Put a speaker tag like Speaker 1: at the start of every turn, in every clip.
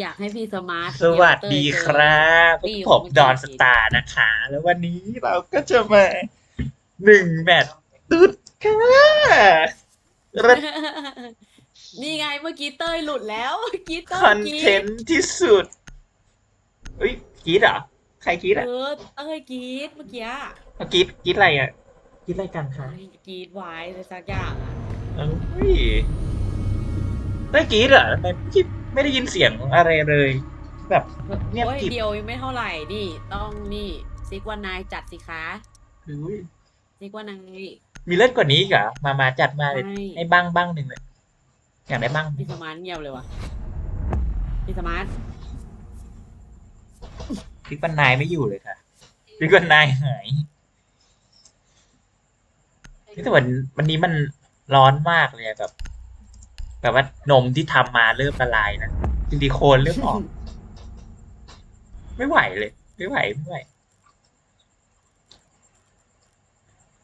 Speaker 1: อยากให้พี่สมาร์ท
Speaker 2: สวัสดีครับ
Speaker 1: นี่
Speaker 2: ผม
Speaker 1: ผม
Speaker 2: ดอนสตาร์นะคะ แล้ววันนี้เราก็จะมาหนึ่งแมตช์ตุ๊ดค่ะรัด
Speaker 1: นี่ไงเมื่อกี้เต้ยหลุดแล้วเมื่อกี้เต้ย
Speaker 2: คอนเทนต์ที่สุดอุ้ยกรีดเหรอ ใครกรีด
Speaker 1: เอ
Speaker 2: อะ
Speaker 1: อเต้ยกรีดเมื่อกี้
Speaker 2: เอากรีดกรีดอะไรอะกรีดอะไรกันคะ
Speaker 1: กรีดไว้อะไรสักอย่างอะ
Speaker 2: อุ้ยได้กรีดเหรอทำไมไม่ ไม่ได้ยินเสียงอะไรเลย แบบเงียบ
Speaker 1: โอ้ย
Speaker 2: กริบ
Speaker 1: เดียวยังไม่เท่าไหร่นี่ต้องนี่ซิกวันนายจัดสิคะ
Speaker 2: อุ้ย
Speaker 1: ซิกวันนาย
Speaker 2: มีเล่นกว่านี้อีกเหรอมามาจัดมาเลย
Speaker 1: ใช่
Speaker 2: ให้บ้างบ้างหนึ่งเลยอยากได้บ้าง
Speaker 1: พี่สมาร์ทเงียบเลยวะพี่สมาร์ท
Speaker 2: พิกบันนายไม่อยู่เลยค่ะพิกบันนายหายนี่แต่วันวันนี้มันร้อนมากเลยอะแบบ แบบว่านมที่ทำมาเริ่มละลายนะซิลิโคนเริ่มออก ไม่ไหวเลย ไม่ไหวไม่ไหว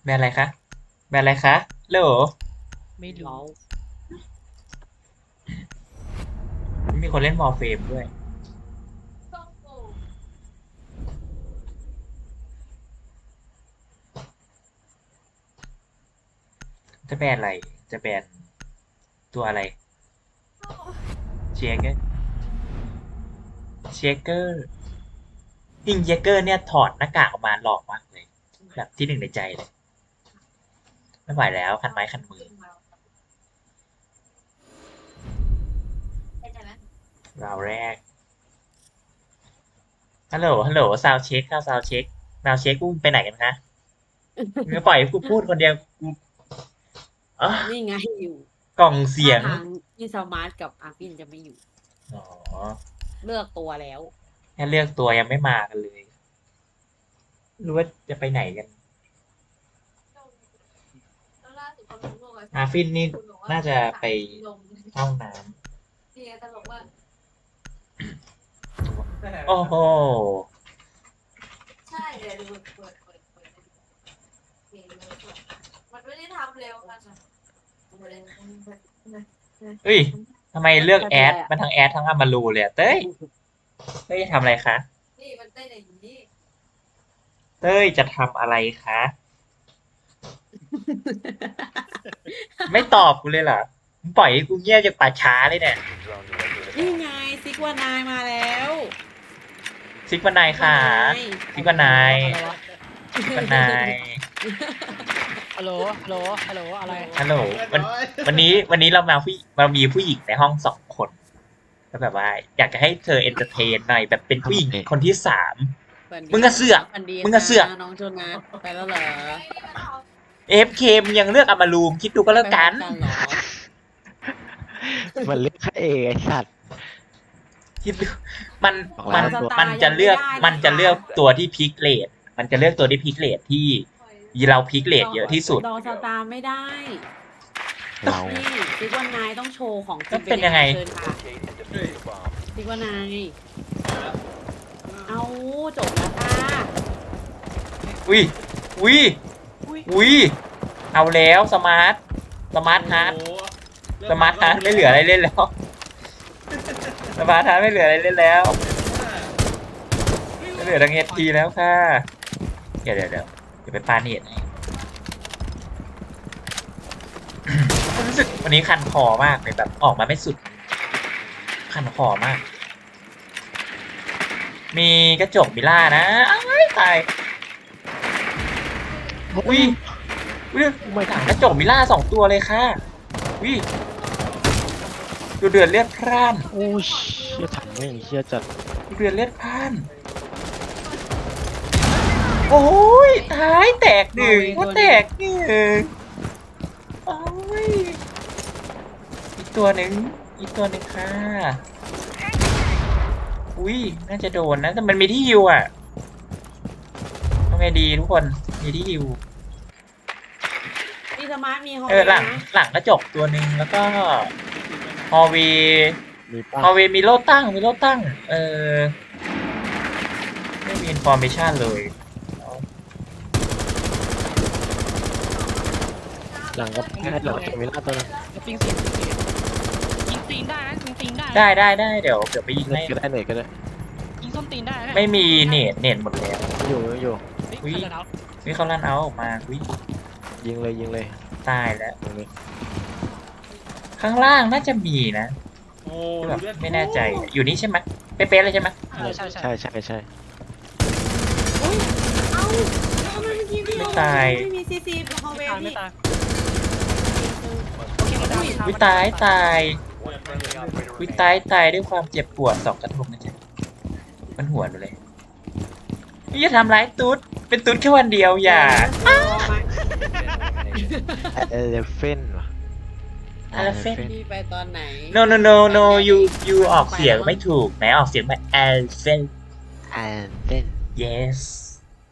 Speaker 2: แบรนด์อะไรคะแบรนด์อะไรคะโหล
Speaker 3: ไม่
Speaker 1: เรา
Speaker 3: รู้
Speaker 2: มีคนเล่นมอร์เฟมด้วย จะแบนอะไร จะแบน ตัวอะไร เชเกอร์เชเกอร์จริงเชเกอร์เนี่ยถอดหน้ากากออกมาหลอกมากเลย แบบที่หนึ่งในใจเลย ไม่ไหวแล้วคันไม้คันมือ ราวแรก ฮัลโหล ฮัลโหล ซาวเช็คครับซาวเช็คซาวเช็คกูไปไหนกันคะมึงก็ปล่อยให้กูพูดคนเดียวกูอ๋อ
Speaker 1: นี่ไงอยู่
Speaker 2: กล่องเสียง
Speaker 1: ท่าทางพี่สมาร์ทกับอาฟินจะไม่อยู่
Speaker 2: อ๋อ
Speaker 1: เลือกตัวแล้ว
Speaker 2: แค่เลือกตัวยังไม่มากันเลยรู้ว่าจะไปไหนกัน อาฟินนี่น่าจะไป เข้าห้องน้
Speaker 4: เนี่ยตลกว่าำ
Speaker 2: โอ้โห
Speaker 4: ใช่เดี๋ยวดูเปิดเปิดเปิดเพลงเลยมันไม่ได้ทำเร็วค่ะ
Speaker 2: เฮ้ยทำไมเลือกแอดมันทั้งแอดทั้งอามารูเลยอะเต้ยเต้ยจะทำอะไรคะ
Speaker 4: นี่มันเต้นอย่างนี้
Speaker 2: เต้ยจะทำอะไรคะ ไม่ตอบกูเลยเหรอมึงปล่อยให้กูเงียบจากป่าช้าเลยเนี่ย
Speaker 1: นี่ไงซิกวันนายมาแล้ว
Speaker 2: ซิกวันนายค่ะ ซิกวันนาย
Speaker 1: อะไรวะ
Speaker 2: ซิกวันนาย
Speaker 3: ฮัลโหล ฮัลโหล ฮัลโหล อะไร
Speaker 2: ฮัลโหลวันวันนี้วันนี้เรามาผู้เรามีผู้หญิงในห้องสองคนแล้วแบบว่า อยากจะให้เธอเอนเตอร์เทนหน่อยแบบเป็นผู้หญิงคนที่สาม
Speaker 1: สวัสดี
Speaker 2: มึงก็เสือก
Speaker 1: สวัสดี
Speaker 2: มึงก็เสือก
Speaker 1: ค่ะน้องโจนัสไปแล้วเหรอ
Speaker 2: เอฟเคมยังเลือกอามารูมคิดดูก็แล้วกัน
Speaker 1: ไปเหรอ
Speaker 5: มันเลือกข้าเองไอสัตว์
Speaker 2: คิดดูมัน
Speaker 5: บอก
Speaker 2: มัน
Speaker 5: แล้ว
Speaker 2: มันจะเลือก มันจะเลือกตัวที่พิกเลดมันจะเลือกตัวที่พิกเลดที่ เราพิกเลดเยอะที่สุด
Speaker 1: ดอสตาร์ไม่ได้
Speaker 5: เรา
Speaker 1: นี่ซิกวันนายต้องโชว์ของจริ
Speaker 2: ก็เป็นยังไง
Speaker 1: เชิญค่ะซิกวันนายเอาจบแล้วค่ะ
Speaker 2: อุ้ยอุ้ยอุ้ยเอาแล้วสมาร์ทสมาร์ทฮาร์ดสมาร์ทฮาร์ดไม่เหลืออะไรเล่นแล้ว สมาร์ทฮาร์ดไม่เหลืออะไรเล่นแล้ว ไม่เหลือดังเอทีแล้วค่ะ เดี๋ยวเดี๋ยวเดี๋ยว เดี๋ยวไปปาเนียดให้รู้สึกวันนี้คันคอมากเลยแบบออกมาไม่สุด คันคอมาก มีกระจกมิล่านะอ้ายตายอุ้ยอุ้ยไม่ถังกระจกมิล่าสองตัวเลยค่ะอุ้ยดูเดือดเลือดพร่าน
Speaker 5: โอ้ยเชี่ยถังแม่งเชี่ยจัด
Speaker 2: ดูเดือดเลือดพร่าน โอ้ยท้ายแตกหนึ่งก็แตกหนึ่งโอ้ยอีกตัวหนึ่งอีกตัวหนึ่งค่ะ อุ้ยน่าจะโดนนะแต่มันมีที่ฮิวอะทำไงดีทุกคนมีที่ฮิว
Speaker 1: พี่สมาร์ทมีฮอ
Speaker 2: เออหลัง
Speaker 1: นะ
Speaker 2: หลังกระจกตัวหนึ่งแล้วก็ฮอวี
Speaker 5: มีป้า
Speaker 2: ฮอวีมีโล่ตั้งมีโล่ตั้ง เออไม่มีอินฟอร์เมชันเลย
Speaker 5: หลังกับแพทย์หลังกับมิล่าตัวนึง
Speaker 3: ปิงซีนปิงซีนยิงซีนได้นะยิงซีนได้
Speaker 2: ได้ได้ได้เดี๋ยวเดี๋ยวไปยิง
Speaker 5: เน็
Speaker 2: ให้
Speaker 5: ตก็ได้เน็ตก็ได้
Speaker 3: ยิงส้มตีนได้นะ
Speaker 2: ไม่มีเน็ตเน็ตหมดแล้ว
Speaker 5: อยู่อยู่
Speaker 3: เฮ้ย
Speaker 2: อุ๊ย
Speaker 3: ใครจะเอา
Speaker 2: วิเขาลั่นเอาออกมาวิ
Speaker 5: ยิงเลยยิงเลย
Speaker 2: ตายแล้ว
Speaker 5: ตรงนี้
Speaker 2: ข้างล่างน่าจะมีนะ
Speaker 6: โอ้
Speaker 2: แบบ
Speaker 6: เลือด
Speaker 2: ไม่แน่ใจอยู่นี่ใช่ไหมเป๊ะๆเลยใช่ไหม
Speaker 3: เออใช่ใช่
Speaker 5: ใช่ใช่ใช่
Speaker 1: อุ้ยเอ้าทำไมเมื่อกี้พี่
Speaker 2: ไม่
Speaker 1: บอก
Speaker 2: ตาย
Speaker 1: ไม่มีซีซีฮอลเว
Speaker 3: ไม่
Speaker 1: ย์
Speaker 3: ตาย
Speaker 1: พี่
Speaker 3: ไม่ตายโอเคมันดา ว
Speaker 2: วิตายตายวิตายตายด้วยความเจ็บปวดสองกระทงนะจ๊ะมันหัวหนูเลยนี่จะทำร้ายตุ๊ด เป็นตุ๊ดแค่วันเดียวอย่า
Speaker 5: เอเลเฟนว่ะ
Speaker 2: Elephant
Speaker 1: พี่ไปตอนไหน
Speaker 2: no no no no you you ออกเสียงไม่ถูกไหนออกเสียงแบบ elephant
Speaker 5: เอเลเฟน
Speaker 2: yes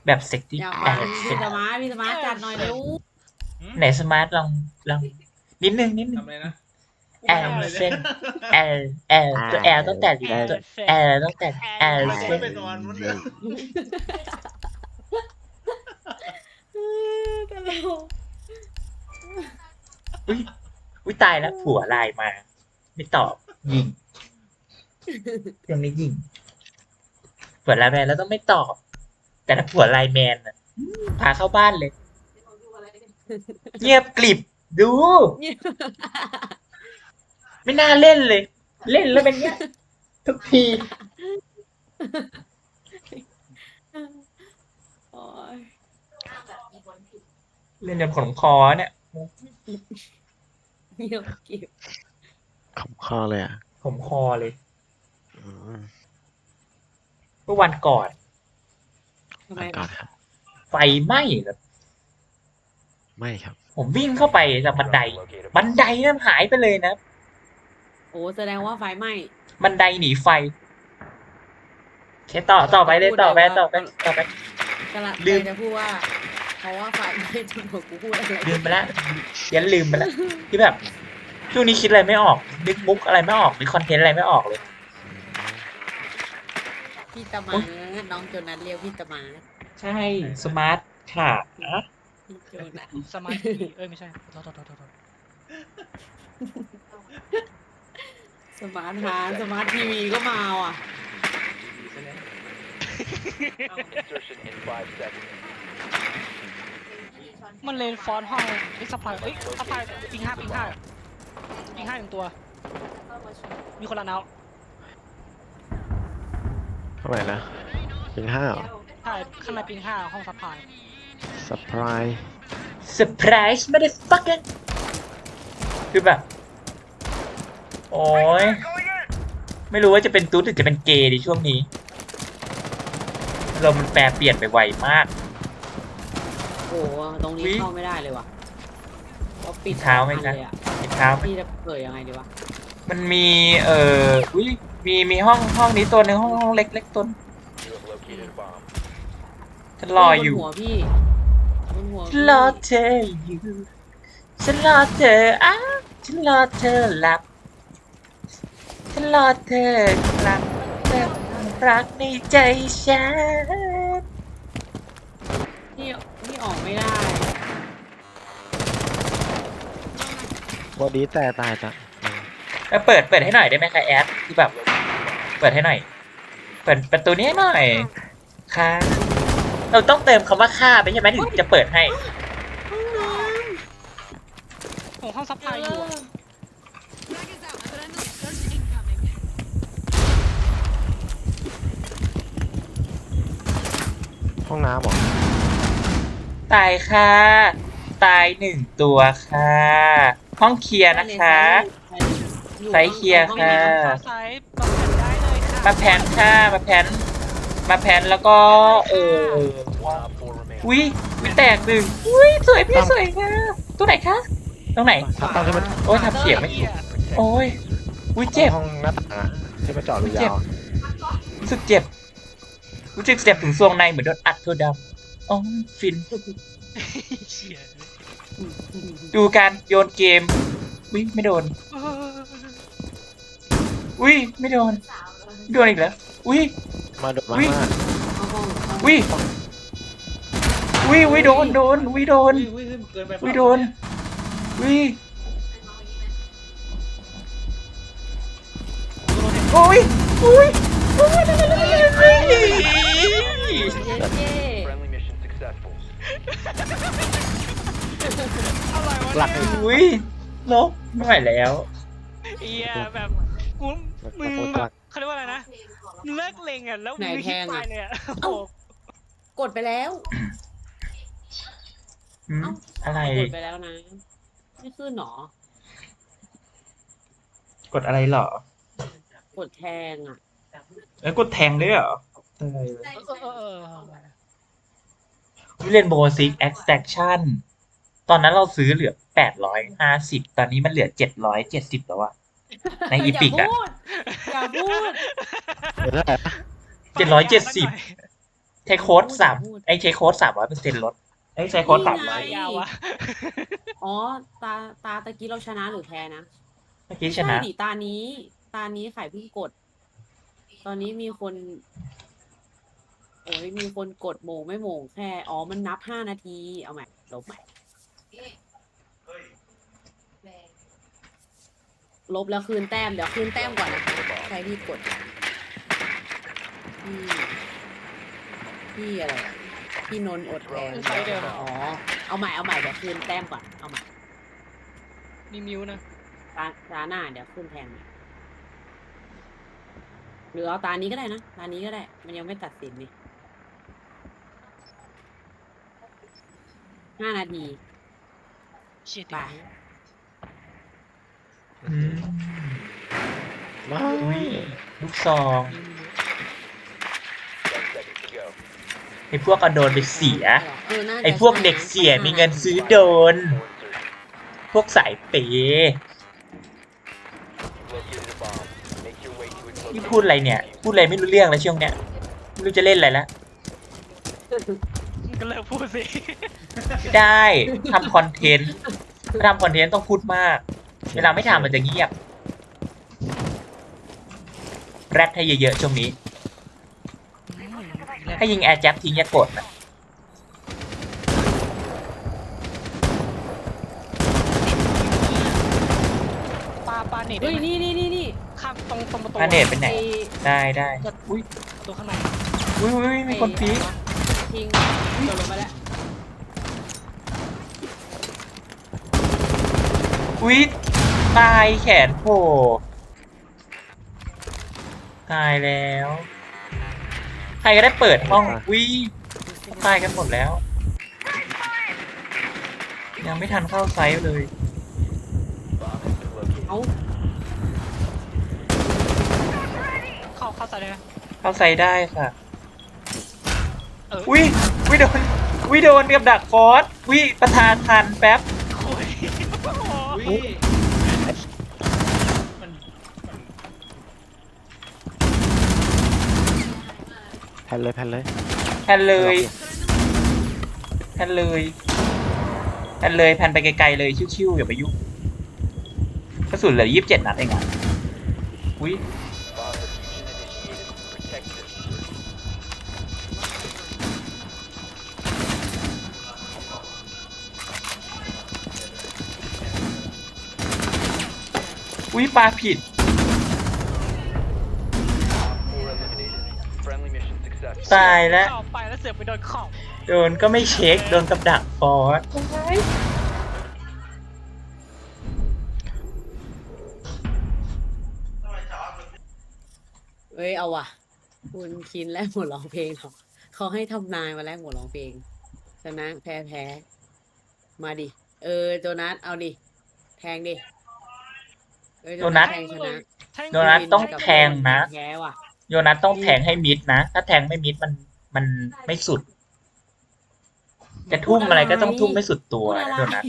Speaker 2: แบบเซ็กซี่
Speaker 1: อยากฟังพี่
Speaker 2: elephant
Speaker 1: สมาร์ทพี่สมาร์ทจัดหน่อยเร็ว
Speaker 2: ไหนสมาร์ทลองลอง นิดนึงนิดนึง
Speaker 6: ทำอะไรนะ
Speaker 2: elephant L L ตัว L ต้องแตะดิตัว L ต้องแตะ
Speaker 6: ไม่
Speaker 2: elephant
Speaker 6: เป็นตอนนู้นเนี่ย
Speaker 1: ตลก
Speaker 2: อุ้ยอุ้ยตายแล้วผัวไลน์มา ไม่ตอบยิงยังไม่ยิงผัวไลน์แมนแล้วต้องไม่ตอบ แต่ถ้าผัวไลน์แมนอะอืมพาเข้าบ้านเลย เงียบกลิบ ดู
Speaker 1: เนี่ย
Speaker 2: ไม่น่าเล่นเลย เล่นแล้วเป็นเงี้ยทุกที
Speaker 1: โอ้ย
Speaker 2: เล่นจนขนคอเนี่ย
Speaker 1: เงียบกริบ
Speaker 5: ขำคอเลยอะ
Speaker 2: ผมคอเลย
Speaker 5: อืม
Speaker 2: เมื่อวันก่อน
Speaker 1: ทำไม
Speaker 5: ก่อนครับ
Speaker 2: ไฟไหม้แบบ
Speaker 5: ไม่ครับ
Speaker 2: ผมวิ่งเข้าไปจากบันได บันไดนั่นหายไปเลยนะ
Speaker 1: โอ้แสดงว่าไฟไหม้
Speaker 2: บันไดหนีไฟโอเคต่อต่อไปเลยต่อไปต่อไปต่อไป
Speaker 1: กำลัง
Speaker 2: ลืม
Speaker 1: จะพูดว่าเพราะว่าไฟไหม้จนหัวกูพูดอะไร
Speaker 2: ลืมไปแล้วยันลืมไปแล้วที่แบบช่วงนี้คิดอะไรไม่ออกนึกมุกอะไรไม่ออกนึกคอนเทนต์อะไรไม่ออกเลย
Speaker 1: พี่ตะมาน้องโจนัสเรียกพี่ตะมา
Speaker 2: ใช่สมาร์ทค่ะ
Speaker 1: พี่ โจนัส
Speaker 3: สมาร์ททีวีเอ้ยไม่ใช่โทษโทษโทษโทษโทษ
Speaker 1: สมาร์ทฮาร์ดสมาร์ททีวีก็มาอะ
Speaker 3: มันเลนฟอนต์ห้องไอ้สปายเอ้ยสปายปิงห้าปิงห้าปิงห้าหนึ่งตัว มีคนละนาว
Speaker 5: เท่าไหร่นะเป็นห้าเหรอ
Speaker 3: ใช่ข้างในปิงห้าห้องสปาย
Speaker 5: สปราย
Speaker 2: เซอร์ไพรส์ไม่ได้ฟักกันคือแบบ โอ้ย ไม่รู้ว่าจะเป็นตุ๊ดหรือจะเป็นเกย์ในช่วงนี้เรามันแปรเปลี่ยนไปไวมาก
Speaker 1: โอ้โหตรงนี้
Speaker 2: อุ๊ย
Speaker 1: เข้าไม่ได้เลยว่ะเพราะปิด
Speaker 2: เท้าไหม
Speaker 1: อัน
Speaker 2: คะ
Speaker 1: เลยอะ
Speaker 2: มีเท้าไหม
Speaker 1: พี่จะเปิดยังไงดีวะ
Speaker 2: มันมี เอ่อ อุ้ย มี มีห้อง ห้องนี้ตัวหนึ่งห้องห้องเล็กเล็กตัวหนึ่ง ฉันรออยู่
Speaker 1: บนหัวพี่บนหัว
Speaker 2: ฉัน
Speaker 1: พี่
Speaker 2: รอเธออยู่ฉันรอเธออ้าฉันรอเธอหลับฉันรอเธอกลับเธอรักในใจฉัน
Speaker 1: พี่พี่ออกไม่ได้
Speaker 5: บอดี้แต่ตายจ้ะอืม
Speaker 2: แล้วเปิดเปิดให้หน่อยได้ไหมคะแอดคือแบบ เปิดให้หน่อย เปิดประตูนี้ให้หน่อยค่ะ เราต้องเติมคำว่าค่าไปใช่ไหมถึงจะเปิดให้
Speaker 1: ห้องน้
Speaker 3: ของห้องสำปายอยู่อะ
Speaker 5: ห้องน้ำเหรอ
Speaker 2: ตายค่ะ ตายหนึ่งตัวค่ะ ห้องเคลียร์นะคะ ไซส์เคลียร์ค่ะ
Speaker 3: เข้าไซส์บางแผ่นได้เลยค่ะ
Speaker 2: มาแพนค่ะมาแพน มาแพนแล้วก็เอออุ้ยวิแตกหนึ่งอุ้ยสวยพี่สวยค่ะตัวไหนคะตรงไหน
Speaker 5: ถ้าตั้งที่มัน
Speaker 2: โอ้ยทำเสียงไม่ถูกโอ้ยอุ้ยเจ็บ
Speaker 5: ห้องหน้าต่างอะที่มันเจาะรู
Speaker 2: เจ็
Speaker 5: ยา
Speaker 2: บ
Speaker 5: ว
Speaker 2: รู้สึกเจ็บรู้สึกเจ็บถึงซวงในเหมือนโดนอัดทั่วดำอ๋อฟิน
Speaker 3: เชี่ย
Speaker 2: ดูการโยนเกมอุ้ยไม่โดนอุ้ยไม่โดนโดนอีกแล้วอุ้ย
Speaker 5: มาโดดมา
Speaker 2: อุ๊ย
Speaker 5: มาก
Speaker 1: เอาห้องห้อง
Speaker 2: อุ้ยอุ้ยอุ้ยโดนโดนอุ้ยโดน
Speaker 6: อุ้ยอุ้ยเกินไปเปล่า
Speaker 2: อุ้ยโดนอุ้ยโอ้ยโอ้ยโอ้ย
Speaker 1: เย้เย้
Speaker 6: Friendly mission successful.
Speaker 3: อะไรวะ
Speaker 5: หลัก
Speaker 3: เนี่ย
Speaker 2: อุ้ยลบไม่ไหวแล้ว
Speaker 3: เอียแบบกูมึงแบบเขาเรียกว่าอะไรนะ มึงเลิกเล็งอะแล้วมึงคิดไปเลยอะโอ้โห
Speaker 1: กดไปแล้ว
Speaker 2: อืมอะไร
Speaker 1: กดไปแล้วนะ ไม่ขึ้นหรอ
Speaker 2: กดอะไรเหรอ
Speaker 1: กดแทงอะ
Speaker 2: เอ้ยกดแทงด้วยเหรออะไรวะ
Speaker 3: เออเออเออ
Speaker 2: วิเลนโบซิกแอ็กแ t ชั่น ตอนนั้นเราซื้อเหลือแปดร้อยห้าสิบ ตอนนี้มันเหลือเจ็ดร้อยเจ็ดสิบแล้วอะในอีพิก
Speaker 1: อย่า
Speaker 2: อะ
Speaker 1: พูด อย่าพูด
Speaker 5: เดี๋ยวเท่าไหร่นะ
Speaker 2: เจ็ดร้อยเจ็ดสิบ ใช้โค้ดสามไอ้ใช้โค้ดสามร้อยเปอร์เซ็นต์ลดไอ้ยใช้โค้ด
Speaker 1: นี่
Speaker 2: สาม
Speaker 1: ไง
Speaker 2: ร้อย
Speaker 3: ยาวอะ
Speaker 1: อ๋อ ตาตาตะกี้เราชนะหรือแพ้นะ
Speaker 2: เมื่อกี้ช
Speaker 1: ใช่
Speaker 2: นะ
Speaker 1: ดิตานี้ ตานี้ไข่เพิ่งกด ตอนนี้มีคนโอ้ยมีคนกดโมงไม่โมงแค่ อ๋อ มันนับห้านาที เอาใหม่ลบใหม่ ลบแล้วคืนแต้ม เดี๋ยวคืนแต้มก่อนนะคะใครที่กดพี่พี่อะไรอะพี่นนท์อดแรง
Speaker 3: ไฟเดิม
Speaker 1: อ๋อ เอาใหม่เอาใหม่เดี๋ยวคืนแต้มก่อน เอาใหม่
Speaker 3: มีมิวนะ
Speaker 1: ตาตาหน้าเดี๋ยวขึ้นแทนใหม่หรือเอาตานี้ก็ได้นะตานี้ก็ได้ มันยังไม่ตัดสินนี่ห้านาที
Speaker 3: เชียด
Speaker 1: ไป
Speaker 2: อื ม
Speaker 5: มา
Speaker 2: อุ้ยลูกซอง
Speaker 6: Ten seconds to go.
Speaker 2: ไอ้พวกกระโดนไปเสีย
Speaker 1: เออน่าจะ
Speaker 2: ไอ้พวก
Speaker 1: ใช่นะ
Speaker 2: เด็กเสียมีเงินซื้อโดน
Speaker 6: For insertion.
Speaker 2: พวกสายเปย์
Speaker 6: Located a bomb. Make your way to its
Speaker 2: นี่
Speaker 6: location.
Speaker 2: พูดอะไรเนี่ย พูดอะไรไม่รู้เรื่องแล้วช่วงเนี้ยไม่รู้จะเล่นอะไรแล้ว
Speaker 3: ก็เลิกพูดสิ
Speaker 2: ไม่ได้ทำคอนเทนต์ถ้าทำคอนเทนต์ต้องพูดมาก เวลาไม่ทำมันจะเงียบ แรดให้เยอะๆช่วงนี้ให้ยิงแอร์แจ็บทิ้งอย่ากดนะ
Speaker 3: ปลาปลาเน็ต
Speaker 1: เฮ้ยนี่นี่นี่นี่
Speaker 3: ข้ามตรงตรงประตู
Speaker 2: พาเนตเป็นไหน
Speaker 1: ไอ้
Speaker 2: ได้ได้อุ้ย
Speaker 3: ตัวข้างใน
Speaker 2: อุ้ยอุ้ยมีคนพีค
Speaker 1: ทิ้งโดนลงไปแล้ว
Speaker 2: อุ้ย ตายแขนโผล่ตายแล้ว ใครก็ได้เปิดห้องอุ้ยตายกันหมดแล้ว ยังไม่ทันเข้าไซส์เลย
Speaker 6: Bomb has been located.
Speaker 1: เอา
Speaker 3: เข้าเข้าใส่ได้ไหม
Speaker 2: เข้าไซส์ได้ค่ะ
Speaker 3: เออ
Speaker 2: อุ้ยอุ้ยโดนอุ้ยโดนกับดักฟอสอุ้ยประธานทันแป๊บ
Speaker 3: โอ้ยโอ้ยมั
Speaker 5: แผ่นเลยแผ่นเลย
Speaker 2: แพนเลยแพนเลยแพนเลยแพนไปไกลๆเลยชิวๆอย่าไปยุ่งกระสุนเหลือยี่สิบเจ็ดนัดเองอะอุ้ยอุ้ยปลาผิด ตายแล้ว
Speaker 3: เข้าไปแล้วเสือกไปโดนขอบ
Speaker 2: โดนก็ไม่เช็ค โดนกับดักฟอส
Speaker 1: เอ้ยเอาว่ะ คุณคินแลกหมดร้องเพลงเหรอเขาให้ทำนายมาแลกหมดร้องเพลงชนะแพ้แพ้ มาดิ เออโจนัสเอาดิ แทงดิเออ
Speaker 2: โจนัส
Speaker 1: แทงชนะ
Speaker 3: แท่ง
Speaker 2: โดนัทต้องแทงนะ
Speaker 1: แพ้ว่ะ
Speaker 2: โยนัสต้องแทงให้มิดนะ ถ้าแทงไม่มิดมันมันไม่สุด จะทุ่มอะไรก็ต้องทุ่มไม่สุดตัว
Speaker 1: พูดอะไร
Speaker 2: โดนัท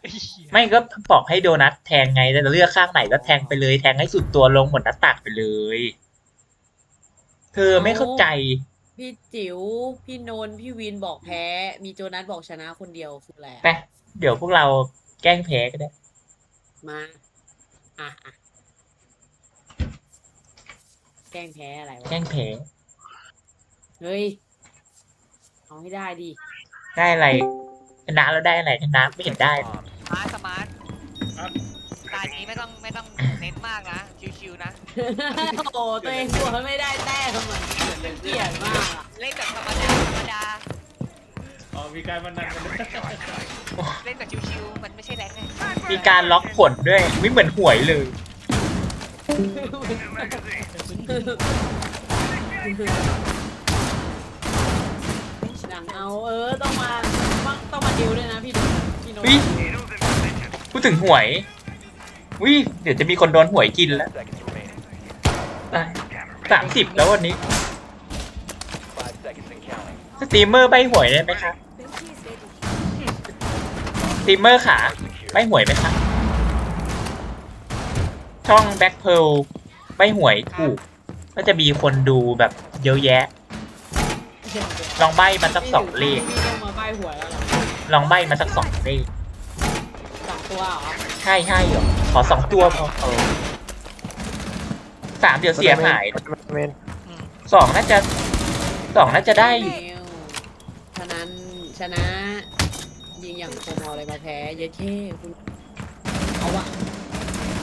Speaker 3: ไอ้เหี้ย
Speaker 2: ไม่ก็บอกให้โดนัทแทงไงแต่เลือกข้างไหนก็แทงไปเลย แทงให้สุดตัวลงหมดหน้าตักไปเลย เธอไม่เข้าใจ
Speaker 1: พี่จิ๋ว พี่นนท์พี่วินบอกแพ้ มีโจนัสบอกชนะคนเดียวคืออะไรอะ
Speaker 2: ไปเดี๋ยวพวกเราแกล้งแพ้ก็ได้
Speaker 1: มา อะอะ แกล้งแพ้อะไรวะ
Speaker 2: แกล้งแพ้
Speaker 1: เฮ้ย เอาให้ได้ดิ
Speaker 2: ได้อะไรชนะแล้วได้อะไรชนะไม่เห็นได้
Speaker 6: Bombs.
Speaker 7: มาร์ทสมาร์ทตานี้ไม่ต้องไม่ต้องเน้นมากนะ ชิวๆนะ
Speaker 1: โอ้โหตัวเองกลัวไม่ได้แต้มอะเกลียดมากอะ
Speaker 7: เล่นแบบธรรมดาธรรมดา
Speaker 8: อ๋อมีการพนันกันด้วย
Speaker 7: เล่นแบบชิวๆมันไม่ใช่แรงไง
Speaker 2: มีการล็อกผลด้วย ไม่เหมือนหวยเลย
Speaker 1: ดังเอาเออต้องมาต้องต้องมาดิวด้วยนะพี่พี่โน้ต
Speaker 2: วิพูดถึงหวยวิเดี๋ยวจะมีคนโดนหวยกินแล้ว
Speaker 6: Seconds remaining.
Speaker 2: สามสิบแล้ววันนี้
Speaker 6: Five seconds and counting.
Speaker 2: สตรีมเมอร์ใบหวยได้ไหมคะสตรีมเมอร์ขาใบหวยไหมคะช่องแบ็คเพลใบหวยถูก ก็จะมีคนดูแบบเยอะแยะ ลองใบมาสักสองเลข
Speaker 1: พี่ต้องมาใบหวยแล้วเหรอ
Speaker 2: ลองใบมาสักสองเลข
Speaker 1: สองตัวเหรอ
Speaker 2: ใช่ใช่เหรอขอสองตัวพอเออสามเดี๋ยวเสียหาย
Speaker 5: เมน
Speaker 3: อืม
Speaker 2: สองน่าจะสองน่าจะได้อยู่
Speaker 1: ฉะนั้นชนะ ยิงอย่างโคมเอาอะไรมาแพ้ เยอะเท่คุณ เอาวะ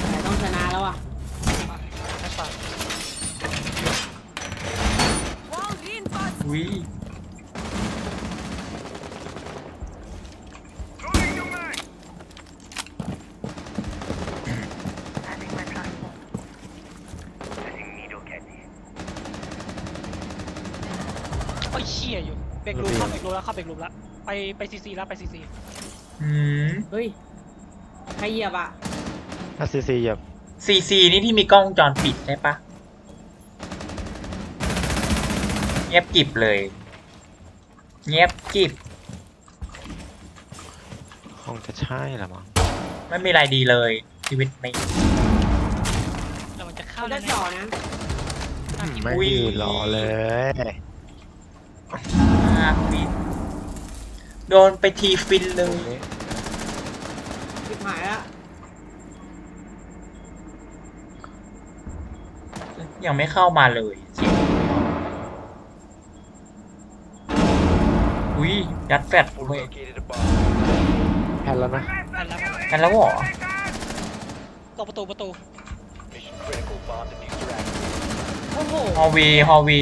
Speaker 1: แต่ต้องชนะแล้วอะ
Speaker 3: แค่ฝั่ง
Speaker 2: อุ้ย
Speaker 3: โอ้ยเชี่ยอยู่เบรกรูมเข้าเบรกรูมแล้วเข้าเบรกรูมแล้วไปไปซีซีแล้วไปซีซี
Speaker 2: อืม
Speaker 1: เฮ้ยใครเหยียบอะ
Speaker 5: ถ้าซีซีเหยียบ
Speaker 2: ซีซีนี่ที่มีกล้องวงจรปิดใช่ปะเงียบกริบเลย เงียบกริบ
Speaker 5: คงจะใช่ละมั้ง
Speaker 2: ไม่มีอะไรดีเลย ชีวิตไม่
Speaker 3: แล้วมันจะเข้า
Speaker 1: เขา
Speaker 3: แล้
Speaker 1: จะ
Speaker 3: ว
Speaker 1: จ่อ
Speaker 3: เนี่ย
Speaker 1: นะ
Speaker 5: ไม่
Speaker 2: อุ้ย
Speaker 5: ยืนรอเลย
Speaker 2: ห้าฟินโดนไปทีฟินเลย
Speaker 1: ปิดหายละ
Speaker 2: ยังไม่เข้ามาเลยเสียง อุ้ยยัดแฟด
Speaker 6: Four
Speaker 2: เว้ย
Speaker 6: located a bomb.
Speaker 5: แพนแล้วนะ
Speaker 3: อันแล้ว
Speaker 2: กันแล้วเหรอ
Speaker 3: ตรงประตูประตู
Speaker 6: Mission critical. Bomb diffuser active.
Speaker 1: โอ้โห
Speaker 2: ฮอลวีฮอลวี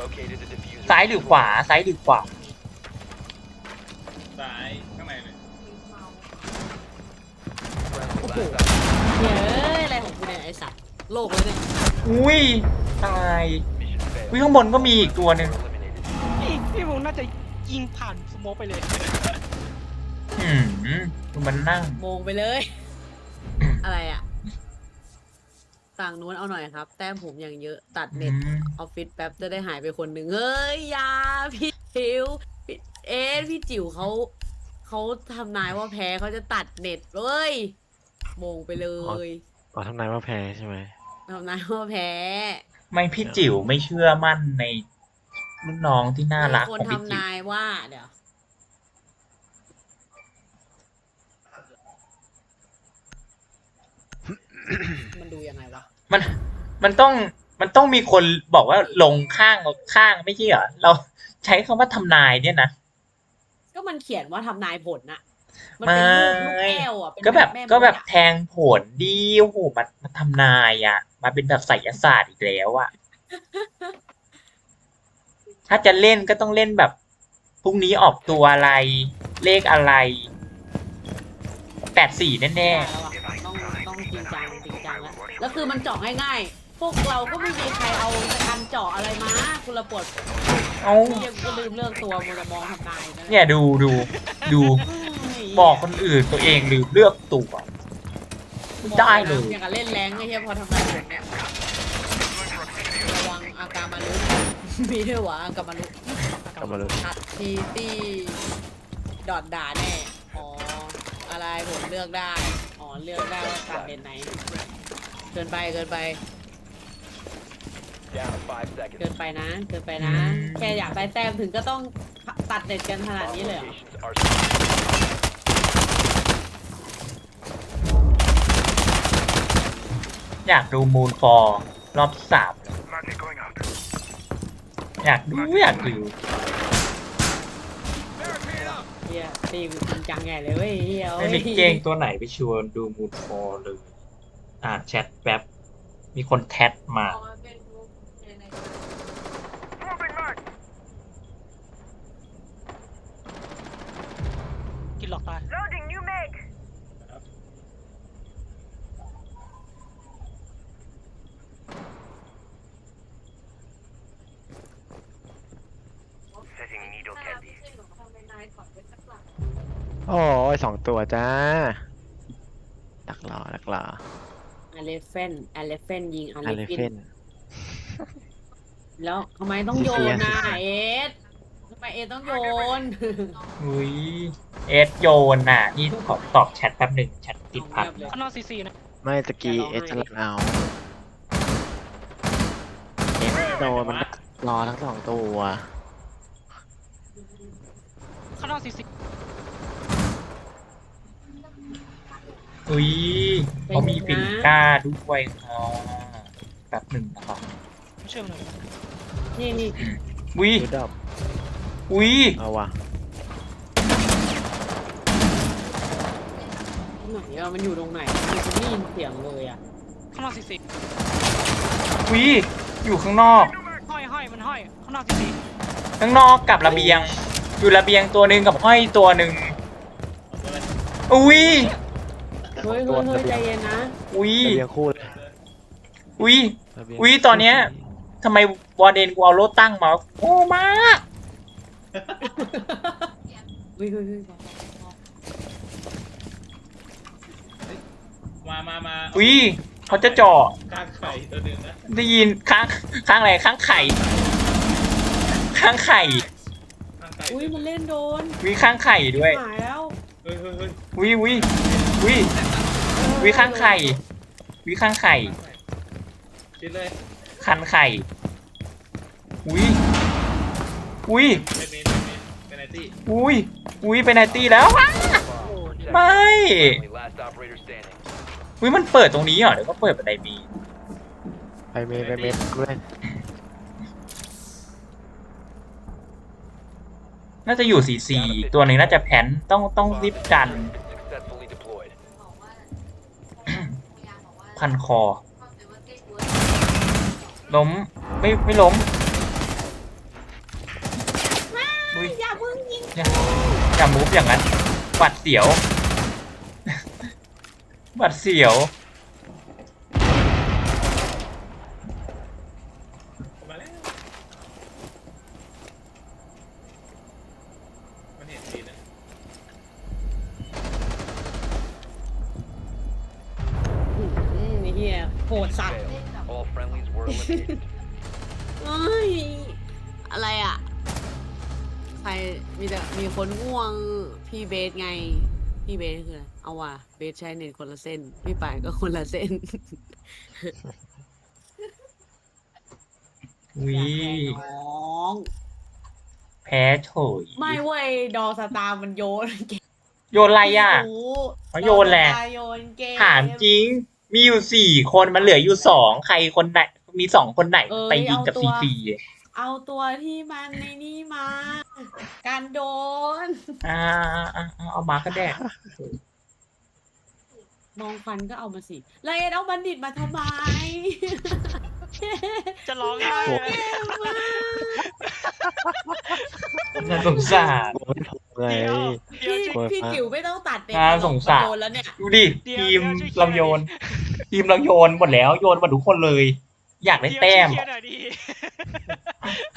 Speaker 6: Located the diffuser.
Speaker 2: ซ้ายหรือขวาซ้ายหรือขวา
Speaker 8: ซ้ายข้างในเลย
Speaker 6: Friendly last op-
Speaker 1: เฮ้ยอะไรของกูเนี่ยไอสัตว์โลกเลยเนี่ย
Speaker 2: อุ้ยตาย
Speaker 6: Mission failed.
Speaker 2: อุ้ยข้างบนก็มีอีกตัวหนึ่ง
Speaker 6: Eliminated.
Speaker 3: พี่พี่มึงน่าจะ ยิงผ่านสโมกไปเลย
Speaker 2: อืมดูมันนั่ง
Speaker 1: โมงไปเลย อะไรอะฝั่งนู้นเอาหน่อยครับ แต้มผมอย่างเยอะตัด
Speaker 2: อื
Speaker 1: เน็ต
Speaker 2: ม
Speaker 1: ออฟฟิศแป๊บจะได้หายไปคนหนึ่งเฮ้ยอยาพี่จิ๋วพี่เอ๊ะพี่จิ๋วเขาเขาทำนายว่าแพ้เขาจะตัดเน็ตเว้ยโมงไปเลย
Speaker 5: อ๋อทำนายว่าแพ้ใช่ไหม
Speaker 1: ทำนายว่าแพ้
Speaker 2: ไม่พี่จิ๋วไม่เชื่อมั่นใน รุ่นน้องที่น่ารัก
Speaker 1: มี
Speaker 2: ข
Speaker 1: ค
Speaker 2: อนงพี่
Speaker 1: ทำ
Speaker 2: จิ๋ว
Speaker 1: นายว่า เดี๋ยว มันดูยังไงวะ
Speaker 2: มัน มันต้องมันต้องมีคนบอกว่าลงข้างข้างไม่ใช่เหรอเราใช้คำว่าทำนายเนี่ยนะ
Speaker 1: ก็มันเขียนว่าทำนายผลน่ะ มันเป็นรูปลูกแก้วอะเป็น
Speaker 2: ก็แบบ
Speaker 1: ม่มด
Speaker 2: ก็แบบ
Speaker 1: อะ
Speaker 2: แทงผลดีโอ้โหมันมันทำนายอะมาเป็นแบบไสยศาสตร์อีกแล้วอะ ถ้าจะเล่นก็ต้องเล่นแบบพรุ่งนี้ออกตัวอะไร เลขอะไรแปดสี่แน่
Speaker 1: ได้แล้วอะต้องต้องจริงจังจริงจังแล้วแล้วคือมันเจาะง่ายๆพวกเราก็ไม่มีใครเอาคันเจาะอะไรมาคุณละปวด
Speaker 2: ๆเอา
Speaker 1: ยังก็ลืมเลือกตัวมัวแต่มองทำนายนั่นแหละ
Speaker 2: เนี่ยดูดูดู
Speaker 1: เฮ้ย
Speaker 2: บอกคนอื่นตัวเองลืมเลือกตัวไม่ได้เลย
Speaker 1: อย่างกับเล่นแรงไอ้เหี้ยพอทำนายผลเนี่ยระวังอากามารุ มีด้วยวะอากามารุ
Speaker 5: กลับมาเลย
Speaker 1: ทัดทีตี้ดอดด่าแน่ อ๋อ อะไรผมเลือกได้ อ๋อ เลือกได้ว่าตัดเลนไหน เกินไปเกินไป
Speaker 6: Down to five
Speaker 1: เกิ
Speaker 6: seconds.
Speaker 1: นไปนะ เกินไปนะ แค่อยากได้แต้มถึงก็ต้องตัดเด็ดกันขนาด
Speaker 6: Bomb
Speaker 1: นี้เลยเหรอ
Speaker 6: locations are secure.
Speaker 2: อยากดูมูนฟอร์รอบที่สาม อยากดูอยากดู
Speaker 1: เฮียตีกูจริงจังใหญ่เลยเว้ยเฮีย
Speaker 2: ไม่มีเก้งตัวไหนไปชวนดูมูนฟอร์เลย อ่านแชทแป๊บ มีคนแท็บมา
Speaker 4: ออกมาเป็นมุกในใน
Speaker 3: กินหลอกตาย
Speaker 4: ถ้าไม่ใช่หนูทำเป็นนายถอดไปสักหลัง
Speaker 5: โอ้ยสองตัวจ้าดักรอดักรอ
Speaker 1: อเลฟเฟนอเลฟเฟนยิงอ
Speaker 5: อา
Speaker 1: เล
Speaker 5: เล
Speaker 1: ฟ
Speaker 5: เฟ
Speaker 1: เฟน
Speaker 5: น
Speaker 1: แล้วทำไมต้องโยน
Speaker 5: เสีย
Speaker 1: นะเอสทำไมเอสต้องโยน
Speaker 2: อุ้ยเอสโยนน่ะ นี่ขอตอบแชทแป๊บหนึ่งแชทติดพัด
Speaker 3: ข้างนอกซีซีนะ
Speaker 5: ไม่ตะกี้เอสจะลันเอาเอสโดนมันดักรอทั้งสองตัว
Speaker 3: ข้างนอกซีซี
Speaker 2: อุ้ยเขามีปิงก้าด้วยค่ะแป๊บหนึ่งนะครับ
Speaker 3: ไม่เชื่อมเลย
Speaker 1: นี่นี่
Speaker 2: อุ้ย
Speaker 5: ดูดอบ
Speaker 2: อุ้ย
Speaker 5: เอาว่ะ
Speaker 1: ไหนอะมันอยู่ตรงไหนมันไม่ได้ยินเสียงเลยอะ
Speaker 3: ข้างนอกซีซี
Speaker 2: อุ้ยอยู่ข้างนอก
Speaker 3: ห้อยห้อยมันห้อยข้างนอกซีซี
Speaker 2: ข้างนอกกับระเบียง อยู่ระเบียงตัวหนึ่งกับห้อยตัวหนึ่ง
Speaker 8: เอา ตัวอะไร
Speaker 2: อุ้ย
Speaker 1: เฮ้ยเฮ้ยเฮ้ยใจเย็นนะ
Speaker 2: อุ้ย
Speaker 5: ระเบียงคู่เลย
Speaker 2: อุ้ย
Speaker 5: ระเบีง
Speaker 2: อุ๊ยตอนเนี้ย ทำไมวอร์เดนกูเอารถตั้งมาโอ้มาก
Speaker 1: เฮ้ยเฮ้ยเฮ้ย
Speaker 8: มามามา
Speaker 2: อุ้ยเขาจะเจาะ
Speaker 8: ข้างไข่ตัวหนึ่งนะ
Speaker 2: ได้ยินข้างข้างอะไรข้างไข่ข้างไข่
Speaker 8: ข้างไข่
Speaker 1: อุ้ยมันเล่นโดน
Speaker 2: วิข้างไข่ด้วย
Speaker 1: หายแล้ว
Speaker 8: เฮ้ยเฮ้ยเฮ้ย
Speaker 2: วิวิ วิวิข้างไข่ วิข้างไข่
Speaker 8: คิดเลย
Speaker 2: คันไข่วิวิ
Speaker 8: เป็นเมนเป็นเมนเป็นไอตี้
Speaker 2: อุ้ยอุ้ยเป็นไนตี้แล้วว้าไม่
Speaker 6: Friendly, last operator standing.
Speaker 2: วิมันเปิดตรงนี้เหรอเดี๋ยวก็เปิดบันไดมี
Speaker 5: ไปเมนไปเมนกูเลย
Speaker 2: น่าจะอยู่สีสีตัวหนึ่งน่าจะแพนต้องต้องรีบกัน
Speaker 6: Successfully deployed.
Speaker 4: บอกว่าพยายามบอกว่า
Speaker 2: พันคอ
Speaker 4: ความเป็นว่าเต้นเวิร์
Speaker 2: ล้มไม่ไม่ล้มอุ๊ย
Speaker 1: อย่าเพิ่งยิง
Speaker 2: อย่าอย่ามูฟอย่างนั้นหวัดเสียวหวัดเสียว
Speaker 8: มาแล้วมันเห็นดีนะ
Speaker 1: อืมไอ้เหี้ยโห ดสัตว์
Speaker 6: Failed. All friendlies were eliminated.
Speaker 1: เอ้ย อะไรอะ ใครมีแต่มีคนง่วงพี่เบสไง พี่เบสคืออะไรเอาว่ะเบสใช้เน็ตคนละเส้น พี่ป่ายก็คนละเส้น
Speaker 2: วิ
Speaker 1: น้อง
Speaker 2: แพ้เฉย
Speaker 1: ไม่เว้ยดอสตาร์มันโยนเก่ง
Speaker 2: โยนอะไรอะ
Speaker 1: พี่รู้
Speaker 2: เขาโยนแหละ
Speaker 1: ดอสตาร์โยนเก่ง
Speaker 2: ถามจริง มีอยู่สี่คนมันเหลืออยู่สองใครคนไหน มีสองคนไหน
Speaker 1: เอ้ย
Speaker 2: ไปยิงกับ
Speaker 1: เอาตั
Speaker 2: ซี
Speaker 1: ว
Speaker 2: ซี
Speaker 1: เอาตัวที่มันในนี่มา การโดน
Speaker 2: อ่าอ่าอ่าเอามาก็ได้
Speaker 1: มองฟันก็เอามาสิ แล้วเอ็ดเอาบัณฑิตมาทำไม
Speaker 3: จะร้องไห้เลย
Speaker 2: น่าสงสาร
Speaker 5: กูไม่ถูกไง
Speaker 3: เดี๋ยว
Speaker 1: พี่
Speaker 3: เดี๋ยว
Speaker 5: กลัว
Speaker 1: พี่
Speaker 5: ฟ้า
Speaker 1: จิ๋วไม่ต้องตัดเด็ก
Speaker 2: น่าสงสาร
Speaker 1: โดนแล้วเนี่ย
Speaker 2: ดูดิ
Speaker 3: เดี๋ยว
Speaker 2: ทีม
Speaker 3: เดี๋ยวช่วย
Speaker 2: เราโยน ทีมเราโยนหมดแล้วโยนหมดทุกคนเลย อยากได้แต้ม
Speaker 3: เดี๋ยวเคลียร์หน่อยดิ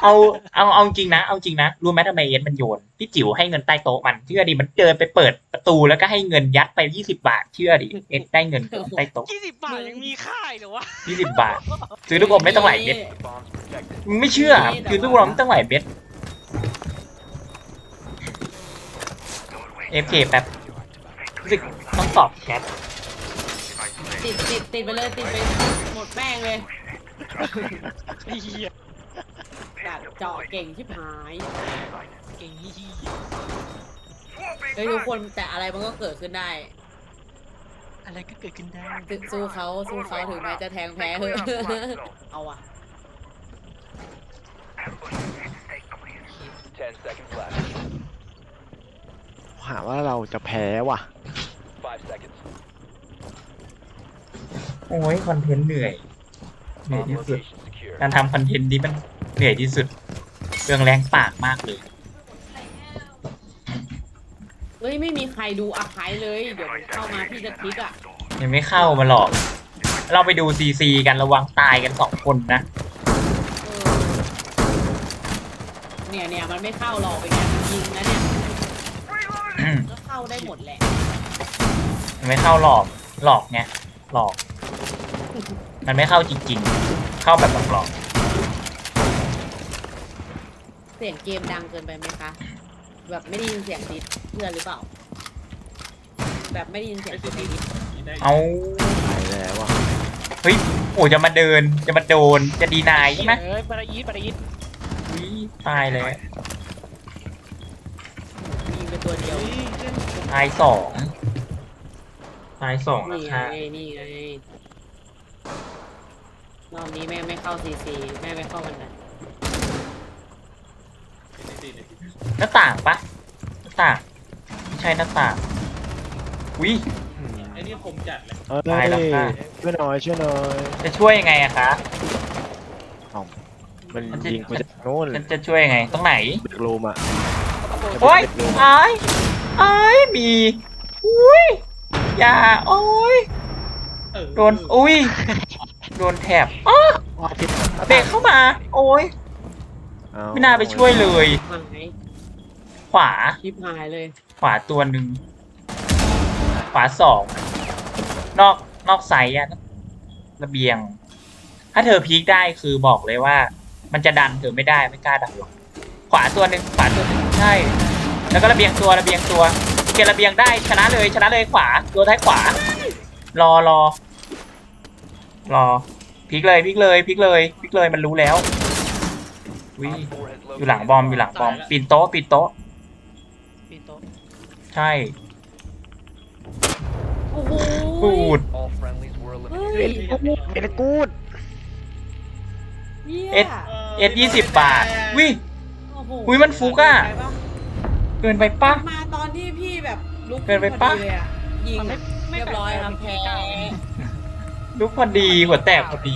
Speaker 2: เอาเอาเอาจริงนะเอาจริงนะรู้ไหมทำไมเอสมันโยนพี่จิ๋วให้เงินใต้โต๊ะมันเชื่อดิมันเดินไปเปิดประตูแล้วก็ให้เงินยัดไปยี่สิบาทเชื่อดิเอสได้เงินใต้โต๊ะ
Speaker 3: ยี่สิบบาทยังมีค่าอีกเหรอวะ
Speaker 2: ยี่สิบบาท ซื้อลูกอมไม่ต้องหลายเม็ด
Speaker 6: Bombs protected.
Speaker 2: มึงไม่เชื่อซื้อลูกอมไม่ต้องหลายเม็ดเอฟเคแป๊บรู้สึกต้องตอบแชท
Speaker 1: ติดติดติดไปเลยติดไปหมดแป้งเลย
Speaker 3: ไอ้เหี้ย
Speaker 1: แบบเจาะเก่งชิบหาย
Speaker 3: เก่งเหี้ย
Speaker 1: เฮ้ยทุกคนแต่อะไรมันก็เกิดขึ้นได้
Speaker 3: อะไรก็เกิดขึ้นได้
Speaker 1: ถึงสู้เขาสู้เขาถึงแม้จะแทงแพ้เถอะเอาว่ะ
Speaker 6: Ten seconds left.
Speaker 5: หาว่าเราจะแพ้ว่ะ
Speaker 6: Five seconds.
Speaker 2: โอ้ยคอนเทนต์เหนื่อย เหนื่อย
Speaker 6: Bomb
Speaker 2: ที่สุด
Speaker 6: location secure.
Speaker 2: การทำคอนเทนต์นี้มันเหนื่อยที่สุดเรื่องแรงปากมากเลย
Speaker 1: เฮ้ยไม่มีใครดูอาคายเลย เดี๋ยวเข้ามาพี่จะทิกอะ
Speaker 2: ยังไม่เข้ามาหรอก เราไปดูซีซีกันระวังตายกันสองคนนะ
Speaker 1: เออเนี่ยเนี่ยมันไม่เข้าหรอกเป็นไงมันยิงนะเนี่ยก็เข้าได้หมดแหละ
Speaker 2: มันไม่เข้าหลอก หลอกไงหลอก มันไม่เข้าจริงๆ เข้าแบบหลอก
Speaker 1: เสียงเกมดังเกินไปไหมคะ แบบไม่ได้ยินเสียงดิสเพื่อนหรือเปล่า แบบไม่ได้ยินเสียงดิส
Speaker 8: กินได้
Speaker 2: ๆเอา
Speaker 5: ตายแล้วอะ
Speaker 2: เฮ้ยโอ้จะมาเดินจะมาโดนจะดีนายใช่ไหม
Speaker 3: เอ้ยปาราอีทปาราอีท
Speaker 2: อุ๊ยตายเลย
Speaker 1: ยิงไปตัวเดียว
Speaker 2: ตายสองตายสองนะ
Speaker 1: นี่ไง
Speaker 2: คะ
Speaker 1: นี่ไง รอบนี้แม่ไม่เข้าซีซีแม่ไม่เข้ากันไหน
Speaker 8: กินได้ตีเนี่ย
Speaker 2: หน้าต่างปะหน้าต่างไม่ใช่หน้าต่างวิ
Speaker 8: ไอ้นี่คมจัดเลย
Speaker 5: เอ้ย
Speaker 2: ตายแล้วค่ะ
Speaker 5: ช่วยหน่อยช่วยหน่อย
Speaker 2: จะช่วยยังไงอะคะ
Speaker 5: มัน
Speaker 2: มันจะ
Speaker 5: ยิงกูจากนู้น
Speaker 2: จะจะช่วยยังไงตรงไหน
Speaker 5: เบรกรูมอะ
Speaker 2: โอ้ยไอ้ายอ้ายมีอุ้ยอย่าโอ้ย
Speaker 8: เออ
Speaker 2: โดนอุ้ย โดนแถบอ้อ
Speaker 5: อ้าวผิด
Speaker 2: เบรกเข้ามา โอ้ย
Speaker 5: เอ้
Speaker 2: ไม่น่าไปช่วยเลย
Speaker 1: หาย
Speaker 2: ขวา
Speaker 1: ชิปหายเลย
Speaker 2: ขวาตัวหนึ่ง ขวาสอง นอกนอกไซส์อะระเบียง ถ้าเธอพีคได้คือบอกเลยว่า มันจะดันเธอไม่ได้ไม่กล้าดันหรอกขวาตัวหนึ่งขวาตัวหนึ่งใช่ แล้วก็ระเบียงตัวระเบียงตัวเกณฑ์ระเบียงได้ชนะเลยชนะเลยขวาตัวท้ายขวา รอรอ รอพลิกเลยพลิกเลยพลิกเลยพลิกเลยมันรู้แล้ววิ
Speaker 6: Op 4 has
Speaker 2: อยู่หลัง
Speaker 6: located
Speaker 2: บอมอยู่หลังบอมปีนโต๊ะปีนโต๊ะ
Speaker 3: ปีนโต๊ะ
Speaker 2: ใช่
Speaker 1: โอ้โห
Speaker 2: พูด
Speaker 6: All friendlies were
Speaker 1: เฮ้
Speaker 6: eliminated.
Speaker 1: ย
Speaker 5: เอ็นกูด
Speaker 1: เหี้ย
Speaker 2: เอ็ด เอ็ดยี่สิบบาทวิ
Speaker 1: โอ้โห
Speaker 2: อุ๊ยมันฟุกอะ เกินไปปะ
Speaker 1: มาตอนที่พี่แบบลุก
Speaker 2: เกินไปปะ
Speaker 1: พอดีเลยอะยิง
Speaker 3: มันไม่
Speaker 1: อะ
Speaker 3: ไม่
Speaker 1: เรียบร้อยครับ
Speaker 3: แปล
Speaker 1: แพ้
Speaker 3: กใจ
Speaker 2: ลุกพอดีหัวแตกพอดี